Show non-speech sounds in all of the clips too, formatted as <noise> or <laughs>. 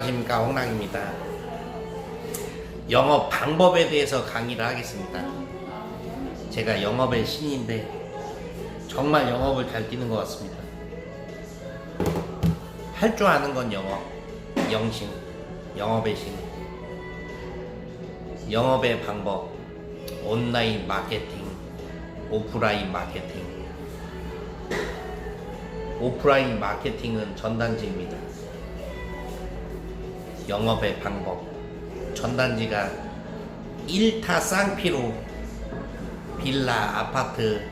안녕하십니까 홍랑입니다. 영업 방법에 대해서 강의를 하겠습니다. 제가 영업의 신인데 정말 영업을 잘 뛰는 것 같습니다. 할 줄 아는 건 영업, 영신, 영업의 신. 영업의 방법, 온라인 마케팅, 오프라인 마케팅. 오프라인 마케팅은 전단지입니다. 영업의 방법 전단지가 1타 쌍피로 빌라 아파트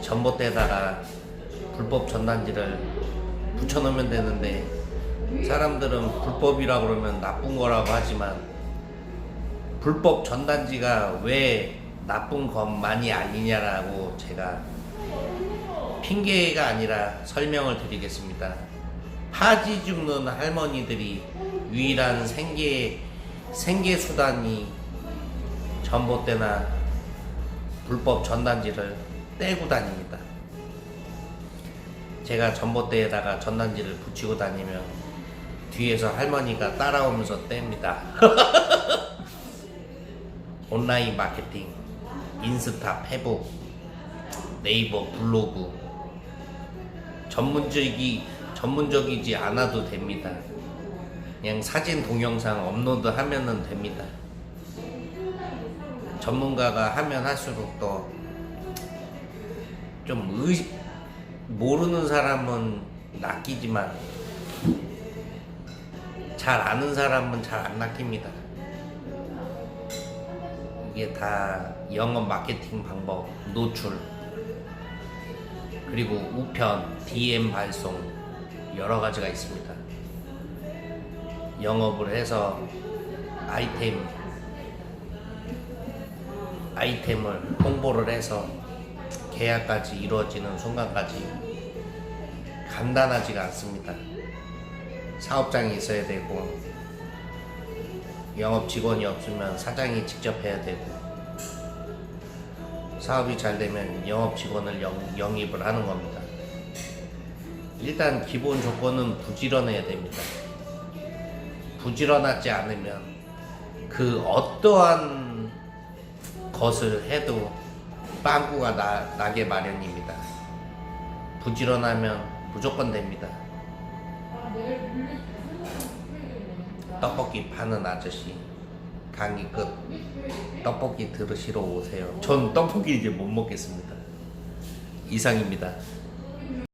전봇대에다가 불법 전단지를 붙여놓으면 되는데 사람들은 불법이라고 그러면 나쁜 거라고 하지만 불법 전단지가 왜 나쁜 것만이 아니냐라고 제가 핑계가 아니라 설명을 드리겠습니다. 파지 줍는 할머니들이 유일한 생계 생계 수단이 전봇대나 불법 전단지를 떼고 다닙니다. 제가 전봇대에다가 전단지를 붙이고 다니면 뒤에서 할머니가 따라오면서 뗍니다. <laughs> 온라인 마케팅, 인스타, 페북, 네이버, 블로그 전문적이 전문적이지 않아도 됩니다. 그냥 사진 동영상 업로드 하면은 됩니다. 전문가가 하면 할수록 또좀 의, 모르는 사람은 낚이지만 잘 아는 사람은 잘 안 낚입니다. 이게 다 영업 마케팅 방법, 노출, 그리고 우편, DM 발송 여러 가지가 있습니다. 영업을 해서 아이템 아이템을 홍보를 해서 계약까지 이루어지는 순간까지 간단하지가 않습니다. 사업장이 있어야 되고 영업 직원이 없으면 사장이 직접 해야 되고 사업이 잘 되면 영업 직원을 영, 영입을 하는 겁니다. 일단 기본 조건은 부지런해야 됩니다. 부지런하지 않으면 그 어떠한 것을 해도 빵꾸가 나, 나게 마련입니다. 부지런하면 무조건 됩니다. 떡볶이 파는 아저씨 강의 끝 떡볶이 들으시러 오세요. 전 떡볶이 이제 못 먹겠습니다. 이상입니다.